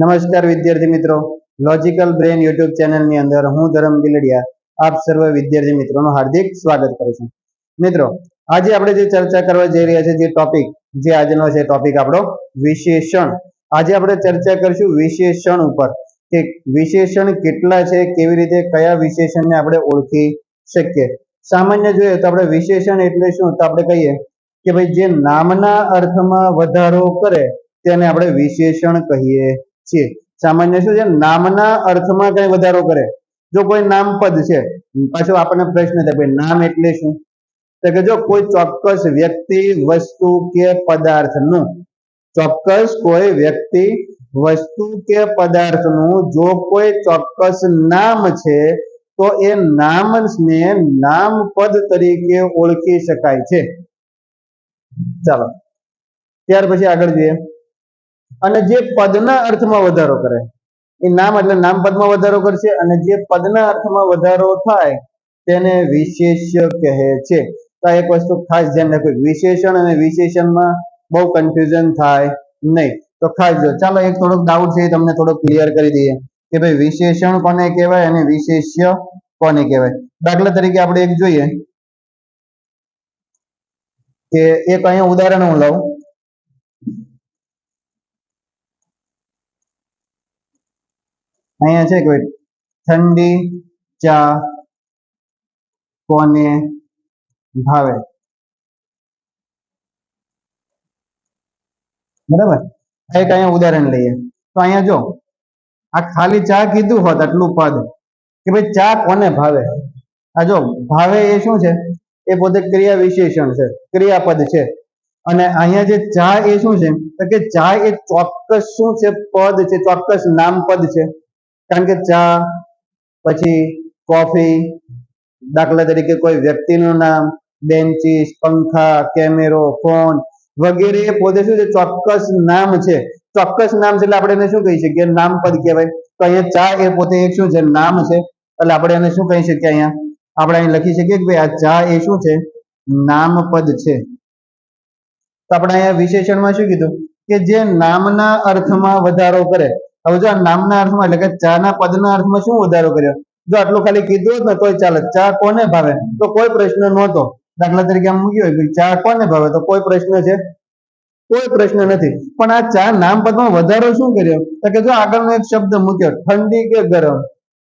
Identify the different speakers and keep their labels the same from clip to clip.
Speaker 1: નમસ્કાર વિદ્યાર્થી મિત્રો. લોજિકલ બ્રેન યુટ્યુબ ચેનલની અંદર હું ધરમ ગિલડિયા, આપ સર્વ વિદ્યાર્થી મિત્રોનું હાર્દિક સ્વાગત કરું છું. મિત્રો, આજે આપણે જે ચર્ચા કરવા જઈ રહ્યા છે, જે ટોપિક જે આજનો છે ટોપિક આપણો વિશેષણ. આજે આપણે ચર્ચા કરીશું વિશેષણ ઉપર કે વિશેષણ કેટલા છે, કેવી રીતે, કયા વિશેષણને આપણે ઓળખી શકીએ. સામાન્ય જોઈએ તો આપણે વિશેષણ એટલે શું? તો આપણે કહીએ કે ભાઈ, જે નામના અર્થમાં વધારો કરે, તેને આપણે વિશેષણ કહીએ. છીએ સામાન્ય શું છે નામના અર્થમાં કઈ વધારો કરે. જો કોઈ નામપદ છે, પાછો આપણને પ્રશ્ન થાય નામ એટલે શું? તો કે જો કોઈ ચોક્કસ વ્યક્તિ, વસ્તુ કે પદાર્થનું, ચોક્કસ કોઈ વ્યક્તિ, વસ્તુ કે પદાર્થનું, જો કોઈ ચોક્કસ નામ છે, તો એ નામને નામપદ તરીકે ઓળખી શકાય છે. ચાલો. ત્યાર પછી આગળ જોઈએ. અને જે પદના અર્થમાં વધારો કરે. એ નામ એટલે નામ પદમાં વધારો કરશે અને જે પદના અર્થમાં વધારો થાય તેને વિશેષ્ય કહે છે. તો એક વસ્તુ ખાસ ધ્યાન રાખવું વિશેષણ અને વિશેષણમાં બહુ કન્ફ્યુઝન થાય નહીં. તો ખાસ જો, ચાલો એક થોડોક ડાઉટ છે તમને થોડો ક્લિયર કરી દઈએ કે ભાઈ વિશેષણ કોને કહેવાય અને વિશેષ્ય કોને કહેવાય? દાખલા તરીકે આપણે એક જોઈએ કે એક અહીંયા ઉદાહરણ હું લઉં. અહીંયા છે કે ઠંડી, ચા, કોને ભાવે. બરાબર? એક અહીંયા ઉદાહરણ લઈએ. તો અહીંયા જો, આ ખાલી ચા કીધું હોત આટલું પદ, કે ભાઈ ચા કોને ભાવે? આ જો, ભાવે એ શું છે? એ પોતે ક્રિયા વિશેષણ છે, ક્રિયાપદ છે. અને અહીંયા જે ચા એ શું છે? તો કે ચા એ ચોક્કસ શું છે? પદ છે, ચોક્કસ નામપદ છે. કારણ કે ચા, પછી કોફી, દાખલા તરીકે કોઈ વ્યક્તિનું નામ બેન્ચીસ પંખા, કેમેરો, ફોન વગેરે પોતે શું છે, ચોક્કસ નામ છે. ચોક્કસ નામ છે એટલે આપણે એને શું કહી શકીએ? નામપદ કહેવાય. તો અહીંયા ચા એ પોતે એક શું છે, નામ છે. એટલે આપણે એને શું કહી શકીએ અહીંયા? આપણે અહીં લખી શકીએ કે ભાઈ આ ચા એ શું છે નામપદ છે. તો આપણે અહીંયા વિશેષણમાં શું કીધું? કે જે નામના અર્થમાં વધારો કરે. હવે જો નામના અર્થમાં એટલે કે ચાના પદના અર્થમાં શું વધારો કર્યો? જો આટલું ખાલી કીધું ને તોય ચાલે. ચા કોને ભાવે? તો કોઈ પ્રશ્ન નહોતો. દાખલા તરીકે આમ મૂક્યો હોય ચા કોને ભાવે? તો કોઈ પ્રશ્ન છે? કોઈ પ્રશ્ન નથી. પણ આ ચા નામ પદમાં વધારો શું કર્યો? તો કે જો આગળનો એક શબ્દ મૂક્યો, ઠંડી કે ગરમ?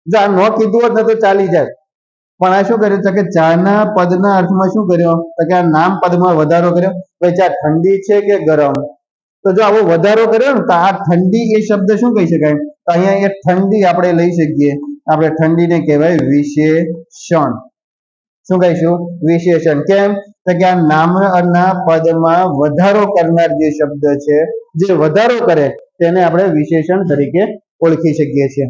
Speaker 1: જો આ ન કીધું હોત ને તો ચાલી જાય. પણ આ શું કર્યું? તો કે ચાના પદના અર્થમાં શું કર્યો? તો કે આ નામ પદમાં વધારો કર્યો. ભાઈ ચા ઠંડી છે કે ગરમ? તો જો આવો વધારો કર્યો ને, તો આ ઠંડી એ શબ્દ શું કહી શકાય? તો અહીંયા એ ઠંડી આપણે લઈ શકીએ. આપણે ઠંડીને કહેવાય વિશેષણ. શું કહીશું? વિશેષણ. કેમ? તો કે આ નામના પદમાં વધારો કરનાર જે શબ્દ છે, જે વધારો કરે, તેને આપણે વિશેષણ તરીકે ઓળખી શકીએ છીએ.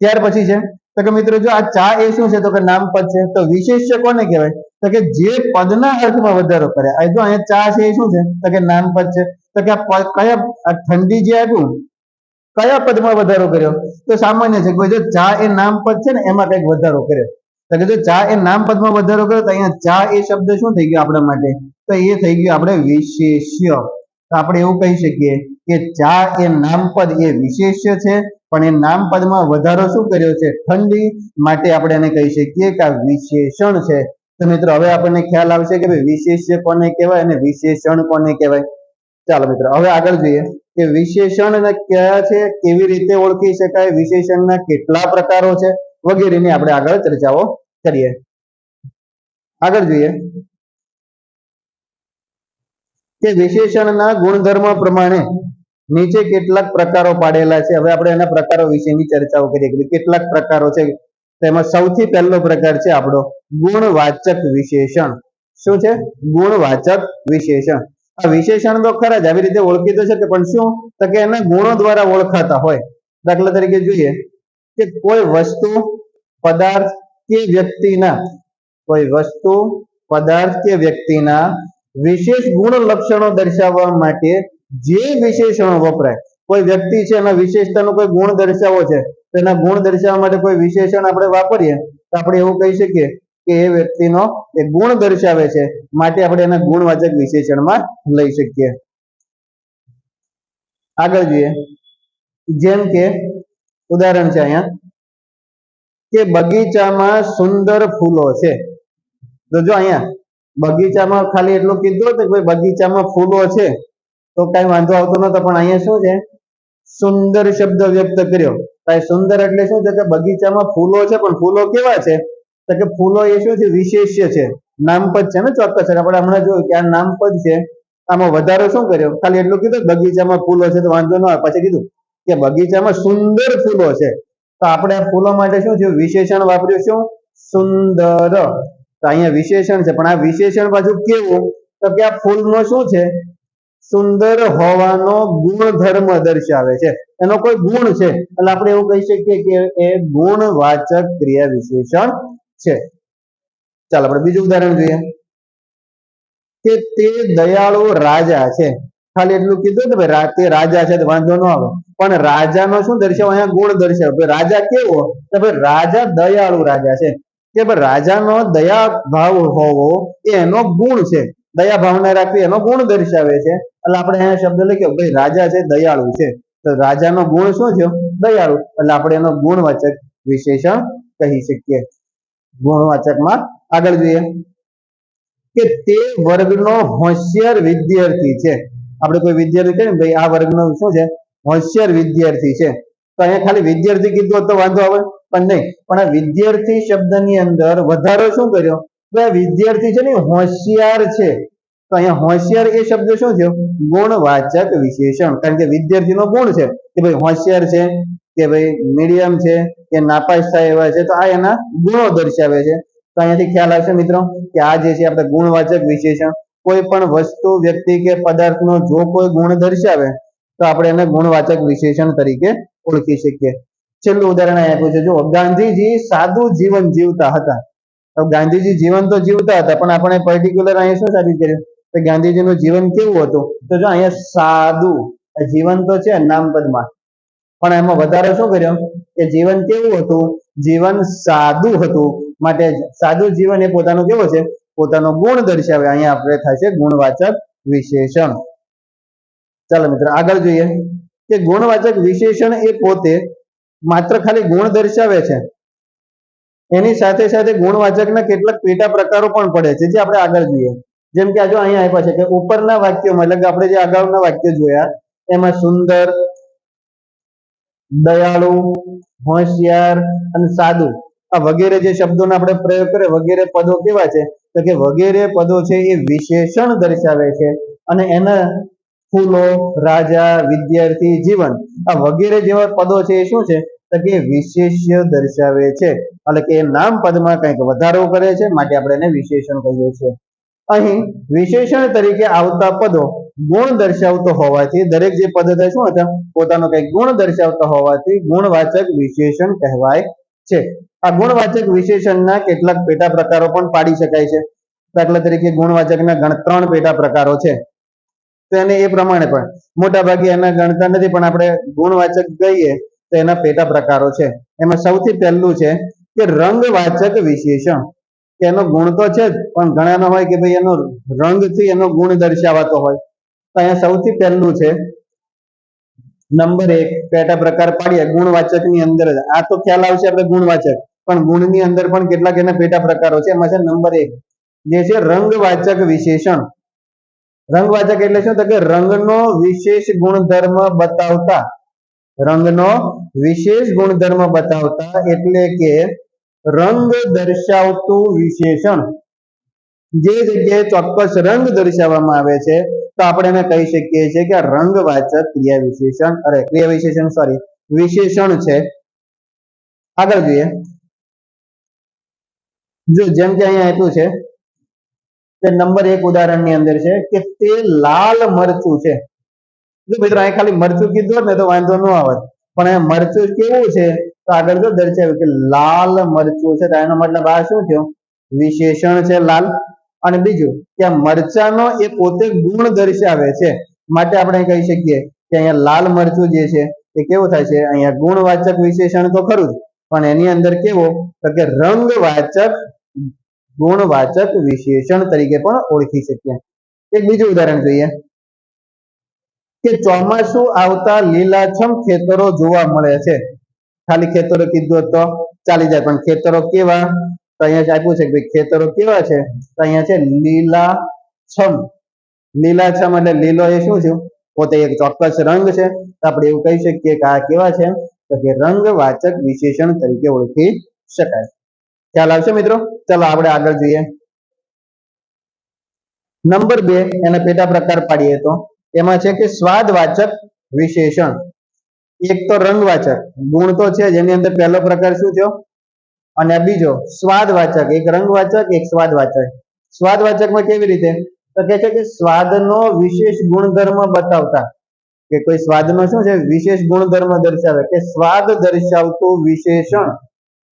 Speaker 1: ત્યાર પછી છે, તો કે મિત્રો જો આ ચા એ શું છે? તો કે નામપદ છે. તો વિશેષ્ય કોને કહેવાય? તો કે જે પદના અર્થમાં વધારો કરે. આ જો અહીંયા ચા છે એ શું છે? તો કે નામપદ છે. તો કે પદ- કયા ઠંડી જે આવ્યું, કયા પદમાં વધારો કર્યો? તો સામાન્ય છે કે જો ચા એ નામ પદ છે ને, એમાં કંઈક વધારો કર્યો. તો કે જો ચા એ નામ પદમાં વધારો કર્યો, તો અહીંયા ચા એ શબ્દ શું થઈ ગયો આપણા માટે? તો એ થઈ ગયો આપણે વિશેષ્ય. તો આપણે એવું કહી શકીએ કે ચા એ નામપદ એ વિશેષ્ય છે, પણ એ નામપદમાં વધારો શું કર્યો છે? ઠંડી માટે આપણે એને કહી શકીએ કે આ વિશેષણ છે. તો મિત્રો, હવે આપણને ખ્યાલ આવશે કે ભાઈ વિશેષ્ય કોને કહેવાય અને વિશેષણ કોને કહેવાય? ચાલો મિત્રો, હવે આગળ જોઈએ કે વિશેષણ કયા છે, કેવી રીતે ઓળખી શકાય, વિશેષણના કેટલા પ્રકારો છે વગેરેની આપણે આગળ ચર્ચાઓ કરીએ. આગળ જોઈએ કે વિશેષણના ગુણધર્મ પ્રમાણે નીચે કેટલાક પ્રકારો પાડેલા છે. હવે આપણે એના પ્રકારો વિશેની ચર્ચાઓ કરીએ કે કેટલાક પ્રકારો છે. તેમાં સૌથી પહેલો પ્રકાર છે આપણો ગુણવાચક વિશેષણ. શું છે? ગુણવાચક વિશેષણ. આ વિશેષણ તો ખરા જ, આવી રીતે ઓળખી તો શકે પણ શું? તો કે એના ગુણો દ્વારા ઓળખાતા હોય. દાખલા તરીકે જોઈએ કે કોઈ વસ્તુ, પદાર્થ કે વ્યક્તિના, કોઈ વસ્તુ, પદાર્થ કે વ્યક્તિના વિશેષ ગુણ લક્ષણો દર્શાવવા માટે જે વિશેષણો વપરાય, કોઈ વ્યક્તિ છે, એના વિશેષતાનો કોઈ ગુણ દર્શાવો છે, તો એના ગુણ દર્શાવવા માટે કોઈ વિશેષણ આપણે વાપરીએ, તો આપણે એવું કહી શકીએ કે એ વ્યક્તિનો એ ગુણ દર્શાવે છે. માટે આપણે એના ગુણવાચક વિશેષણમાં લઈ શકીએ. આગળ જોઈએ. જેમ કે, ઉદાહરણ છે અહીંયા. કે બગીચામાં સુંદર ફૂલો છે. તો જો અહીંયા, બગીચામાં ખાલી એટલું કીધું કે ભાઈ બગીચામાં ફૂલો છે, તો કઈ વાંધો આવતો નતો પણ અહીંયા શું છે? સુંદર શબ્દ વ્યક્ત કર્યો. સુંદર એટલે શું છે કે બગીચામાં ફૂલો છે, પણ ફૂલો કેવા છે? તો કે ફૂલો એ શું છે વિશેષ્ય છે. નામપદ છે ને ચોક્કસ. આપણે હમણાં જોયું કે આ નામપદ છે, આમાં વધારો શું કર્યો? ખાલી એટલું કીધું બગીચામાં ફૂલો છે તો વાંધો ન આવે. પછી કીધું કે બગીચામાં સુંદર ફૂલો છે. તો આપણે ફૂલો માટે શું થયું? વિશેષણ વાપર્યું શું? સુંદર. તો અહીંયા વિશેષણ છે. પણ આ વિશેષણ પાછું કેવું? તો કે આ ફૂલનો શું છે? સુંદર હોવાનો ગુણધર્મ દર્શાવે છે. એનો કોઈ ગુણ છે? એટલે આપણે એવું કહી શકીએ કે એ ગુણવાચક ક્રિયા વિશેષણ છે. ચાલો, આપણે બીજું ઉદાહરણ જોઈએ. કે તે દયાળુ રાજા છે. ખાલી એટલું કીધું ને ભાઈ તે રાજા છે વાંધો ન આવે. પણ રાજાનો શું દર્શાવ? અહીંયા ગુણ દર્શાવ. રાજા કેવો? તો ભાઈ રાજા દયાળુ રાજા છે. કે ભાઈ રાજાનો દયા ભાવ હોવો એનો ગુણ છે. દયા ભાવના રાખવી એનો ગુણ દર્શાવે છે. એટલે આપણે અહીંયા શબ્દ લખ્યો ભાઈ રાજા છે, દયાળુ છે. તો રાજાનો ગુણ શું છે દયાળુ. એટલે આપણે એનો ગુણવાચક વિશેષણ કહી શકીએ. ગુણવાચકમાં આગળ જોઈએ કે તે વર્ગનો હોશિયાર વિદ્યાર્થી છે. આપણે કોઈ વિદ્યાર્થી કહીએ ભાઈ, આ વર્ગનો શું છે? હોશિયાર વિદ્યાર્થી છે. તો અહીંયા ખાલી વિદ્યાર્થી કીધું તો વાંધો આવે, પણ નહીં. પણ વિદ્યાર્થી શબ્દની અંદર વધારો શું કર્યો? વિદ્યાર્થી છે ને હોશિયાર છે. તો અહીંયા હોશિયાર એ શબ્દ શું થયો? ગુણવાચક વિશેષણ. કારણ કે વિદ્યાર્થીનો ગુણ છે કે ભાઈ હોશિયાર છે. કે ભાઈ મીડિયમ છે, કે નાપાસ થાય એવા છે, તો આ એના ગુણો દર્શાવે છે. તો અહીંયાથી ખ્યાલ આવશે મિત્રો, કે આ જે છે આપણે ગુણવાચક વિશેષણ, કોઈ પણ વસ્તુ, વ્યક્તિ કે પદાર્થનો જો કોઈ ગુણ દર્શાવે, તો આપણે એને ગુણવાચક વિશેષણ તરીકે ઓળખી શકીએ. છેલ્લું ઉદાહરણ અહીંયા આપ્યું છે. જો ગાંધીજી સાદું જીવન જીવતા હતા. તો ગાંધીજી જીવન તો જીવતા હતા, પણ આપણે પર્ટિક્યુલર અહીંયા શું સાબિત કર્યું? કે ગાંધીજીનું જીવન કેવું હતું? તો જો અહીંયા સાદું જીવન તો છે નામપદમાં પણ એમાં વધારે શું કર્યો? કે જીવન કેવું હતું? જીવન સાદું હતું. માટે સાદું જીવન એ પોતાનું કેવું છે? પોતાનો ગુણ દર્શાવે. અહીંયા આપણે થશે ગુણવાચક વિશેષણ. ચાલો મિત્રો, આગળ જોઈએ. કે ગુણવાચક વિશેષણ એ પોતે માત્ર ખાલી ગુણ દર્શાવે છે. એની સાથે સાથે ગુણવાચકના કેટલાક પેટા પ્રકારો પણ પડે છે. જે આપણે આગળ જોઈએ. જેમ કે આ અહીંયા આપ્યા છે કે ઉપરના વાક્યોમાં, એટલે કે આપણે જે અગાઉના વાક્યો જોયા, એમાં સુંદર દયાળુ, હોશિયાર અને સાદું આ વગેરે જે શબ્દોનો આપણે પ્રયોગ કરીએ વગેરે પદો કેવા છે? તો કે વગેરે પદો છે એ વિશેષણ દર્શાવે છે અને એના ફૂલો, રાજા, વિદ્યાર્થી, જીવન. આ વગેરે જેવા પદો છે એ શું છે? તો કે વિશેષ્ય દર્શાવે છે. એટલે કે નામ પદમાં કંઈક વધારો કરે છે, માટે આપણે એને વિશેષણ કહીએ છીએ. અહીં વિશેષણ તરીકે આવતા પદો ગુણ દર્શાવતો હોવાથી દરેક જે પદ હતા શું હતા? પોતાનો કંઈક ગુણ દર્શાવતો હોવાથી ગુણવાચક વિશેષણ કહેવાય છે. આ ગુણવાચક વિશેષણના કેટલાક પેટા પ્રકારો પણ પાડી શકાય છે. દાખલા તરીકે ગુણવાચકના ગણ ત્રણ પેટા પ્રકારો છે. તો એને એ પ્રમાણે પણ મોટા ભાગે એના ગણતા નથી, પણ આપણે ગુણવાચક કહીએ તો એના પેટા પ્રકારો છે. એમાં સૌથી પહેલું છે કે રંગવાચક વિશેષણ. કે એનો ગુણ તો છે જ, પણ ઘણાનો હોય કે ભાઈ એનો રંગથી એનો ગુણ દર્શાવાતો હોય. તો અહીંયા સૌથી પહેલું છે, નંબર એક, પેટા પ્રકાર પાડીએ ગુણવાચકની અંદર આ તો ખ્યાલ આવશે આપણે ગુણવાચક. પણ ગુણની અંદર પણ કેટલાક એના પેટા પ્રકારો છે. એમાં છે નંબર એક, જે છે રંગવાચક વિશેષણ. રંગવાચક એટલે શું? તો કે રંગનો વિશેષ ગુણધર્મ બતાવતા. રંગનો વિશેષ ગુણધર્મ બતાવતા એટલે કે રંગ દર્શાવતું વિશેષણ. જે જગ્યાએ ચોક્કસ રંગ દર્શાવવામાં આવે છે, તો આપણે એને કહી શકીએ છીએ કે રંગવાચક ક્રિયા વિશેષણ અરે ક્રિયા વિશેષણ સોરી વિશેષણ છે. આગળ જોઈએ. જો જેમ કે અહીંયા આપ્યું છે તે નંબર એક ઉદાહરણની અંદર છે કે તે લાલ મરચું છે. જો મિત્રો અહીં ખાલી મરચું કીધું ને તો વાંધો ન આવત પણ અહીંયા મરચું કેવું છે, તો આગળ જો દર્શાવ્યું કે લાલ મરચું છે. તો એનો મતલબ આ શું થયું? વિશેષણ છે લાલ. અને બીજું કે મરચાનો એ પોતે ગુણ દર્શાવે છે. માટે આપણે કહી શકીએ કે અહીંયા લાલ મરચું જે છે એ કેવું થાય છે? અહીંયા ગુણવાચક વિશેષણ તો ખરું પણ એની અંદર કેવો? તો કે રંગવાચક, ગુણવાચક વિશેષણ તરીકે પણ ઓળખી શકીએ. એક બીજું ઉદાહરણ જોઈએ. કે ચોમાસું આવતા લીલાછમ ખેતરો જોવા મળે છે. ખાલી ખેતરો કીધું તો ચાલી જાય, પણ ખેતરો કેવા? તો અહીંયા આપ્યું છે કે ખેતરો કેવા છે? તો અહીંયા છે લીલાછમ. લીલાછમ એટલે લીલો એ શું છે? પોતે એક ચોક્કસ રંગ છે. તો આપણે એવું કહી શકીએ કે આ કેવા છે? તો કે રંગવાચક વિશેષણ તરીકે ઓળખી શકાય. ખ્યાલ આવશે મિત્રો? ચલો આપણે આગળ જોઈએ. નંબર બે, એને પેટા પ્રકાર પાડીએ તો. એમાં છે કે સ્વાદવાચક વિશેષણ. એક તો રંગવાચક. ગુણ તો છે. જેની અંદર પહેલો પ્રકાર શું થયો? અને બીજો, સ્વાદવાચક, એક રંગવાચક, એક સ્વાદવાચક. સ્વાદવાચકમાં કેવી રીતે? તો કે છે કે સ્વાદનો વિશેષ ગુણધર્મ બતાવતા. કે કોઈ સ્વાદનો શું છે? વિશેષ ગુણધર્મ દર્શાવે. કે સ્વાદ દર્શાવતું વિશેષણ.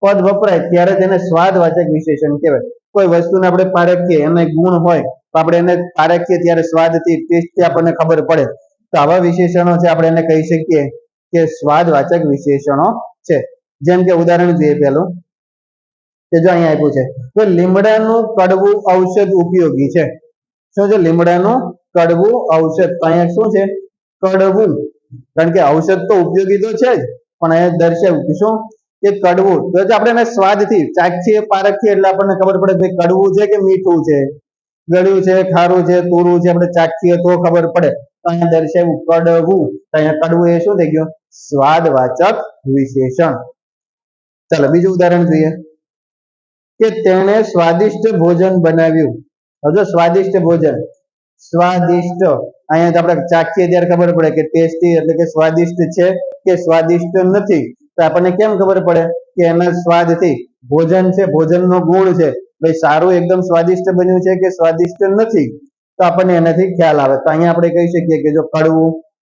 Speaker 1: પદ વપરાય ત્યારે તેને સ્વાદવાચક વિશેષણ કહેવાય. કોઈ વસ્તુને આપણે પારખીએ, એને ગુણ હોય, તો આપણે એને પારખીએ ત્યારે સ્વાદથી ટેસ્ટથી આપણને ખબર પડે. તો આવા વિશેષણો છે, આપણે એને કહી શકીએ કે સ્વાદવાચક વિશેષણો છે. જેમ કે ઉદાહરણ જોઈએ પહેલું. કે જો અહીંયા આપ્યું છે. તો લીમડાનું કડવું ઔષધ ઉપયોગી છે. શું છે? લીમડાનું કડવું ઔષધ. તો અહીંયા શું છે? કડવું. કારણ કે ઔષધ તો ઉપયોગી તો છે જ, પણ અહીંયા દર્શાવ્યું કે શું? કે કડવું. તો આપણે એને સ્વાદથી, ચાખીએ, પારખીએ, એટલે આપણને ખબર પડે કે કડવું છે કે મીઠું છે. ગળ્યું છે, ખારું છે, તૂરું છે, આપણે ચાખીએ તો ખબર પડે. તો અહીંયા દર્શાવ્યું કડવું. તો અહીંયા કડવું એ શું થઈ ગયું? સ્વાદવાચક વિશેષણ. ચાલો, બીજું ઉદાહરણ જોઈએ. કે તેણે સ્વાદિષ્ટ ભોજન બનાવ્યું. હજુ સ્વાદિષ્ટ ભોજન, સ્વાદિષ્ટ, અહીંયા આપણે ચાખીએ ત્યારે ખબર પડે કે ટેસ્ટી એટલે કે સ્વાદિષ્ટ છે કે સ્વાદિષ્ટ નથી. તો આપણને કેમ ખબર પડે કે એના સ્વાદથી ભોજન છે, ભોજનનો ગુણ છે. ભાઈ, સારું એકદમ સ્વાદિષ્ટ બન્યું છે કે સ્વાદિષ્ટ નથી? તો આપણને એનાથી ખ્યાલ આવે. તો અહીંયા આપણે કહી શકીએ કે જો કડવું,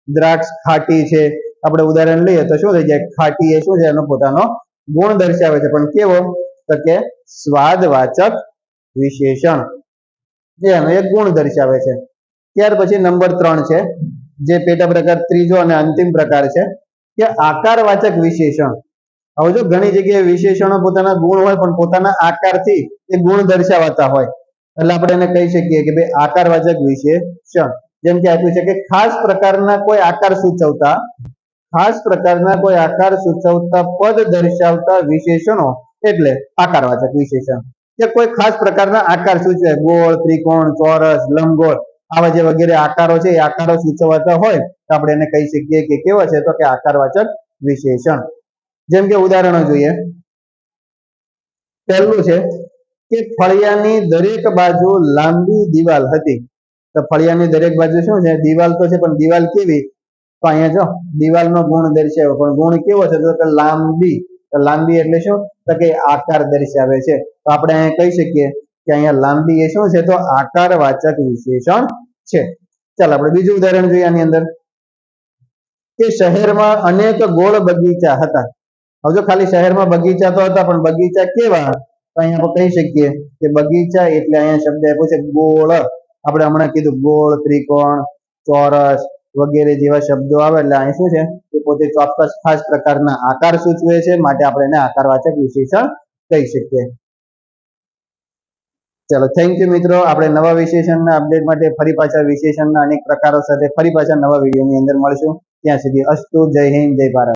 Speaker 1: દ્રાક્ષ ખાટી છે. આપણે ઉદાહરણ લઈએ તો શું થઈ જાય? ખાટી એ શું છે? એનો પોતાનો ગુણ દર્શાવે છે. પણ કેવો? તો કે સ્વાદવાચક વિશેષણ. જે એક ગુણ દર્શાવે છે. ત્યાર પછી નંબર ત્રણ છે, જે પેટા પ્રકાર ત્રીજો અને અંતિમ પ્રકાર છે, કે આકારવાચક વિશેષણ. હવે જો ઘણી જગ્યાએ વિશેષણો પોતાના ગુણ હોય, પણ પોતાના આકારથી એ ગુણ દર્શાવતા હોય. એટલે આપણે એને કહી શકીએ કે ભાઈ આકારવાચક વિશેષણ. જેમ કે આપ્યું છે કે ખાસ પ્રકારના કોઈ આકાર સૂચવતા, ખાસ પ્રકારના કોઈ આકાર સૂચવતા પદ દર્શાવતા વિશેષણો એટલે આકારવાચક વિશેષણ. કે કોઈ ખાસ પ્રકારના આકાર સૂચવે ગોળ, ત્રિકોણ, ચોરસ, લંબગોળ આવા જે વગેરે આકારો છે, એ આકારો સૂચવતા હોય તો આપણે એને કહી શકીએ કે કેવા છે તો કે આકારવાચક વિશેષણ. જેમ કે ઉદાહરણો જોઈએ. પહેલું છે કે ફળિયાની દરેક બાજુ લાંબી દિવાલ હતી. તો ફળિયાની દરેક બાજુ શું છે? દિવાલ તો છે, પણ દિવાલ કેવી? તો અહીંયા જો, દિવાલનો ગુણ દર્શાવ્યો. પણ ગુણ કેવો છે? તો લાંબી. લાંબી એટલે શું? તો કે આકાર દર્શાવે છે. તો આપણે કહી શકીએ કે અહીંયા લાંબી એ શું છે? તો આકારવાચક વિશેષણ છે. ચાલો આપણે બીજું ઉદાહરણ જોઈએ આની અંદર. કે શહેરમાં અનેક ગોળ બગીચા હતા. હવે જો ખાલી શહેરમાં બગીચા તો હતા, પણ બગીચા કેવા? અહીંયા આપણે કહી શકીએ કે બગીચા એટલે અહીંયા શબ્દ આપ્યો છે ગોળ. આપણે હમણાં કીધું ગોળ, ત્રિકોણ, ચોરસ વગેરે જેવા શબ્દો આવે એટલે અહીં શું છે? એ પોતે ચોક્કસ ખાસ પ્રકારના આકાર સૂચવે છે, માટે આપણે એને આકારવાચક વિશેષણ કહી શકીએ. ચલો થેન્ક યુ મિત્રો. આપણે નવા વિશેષણના અપડેટ માટે ફરી પાછા વિશેષણના અનેક પ્રકારો સાથે ફરી પાછા નવા વિડીયોની અંદર મળશું. ત્યાં સુધી અસ્તુ, જય હિન્દ, જય ભારત.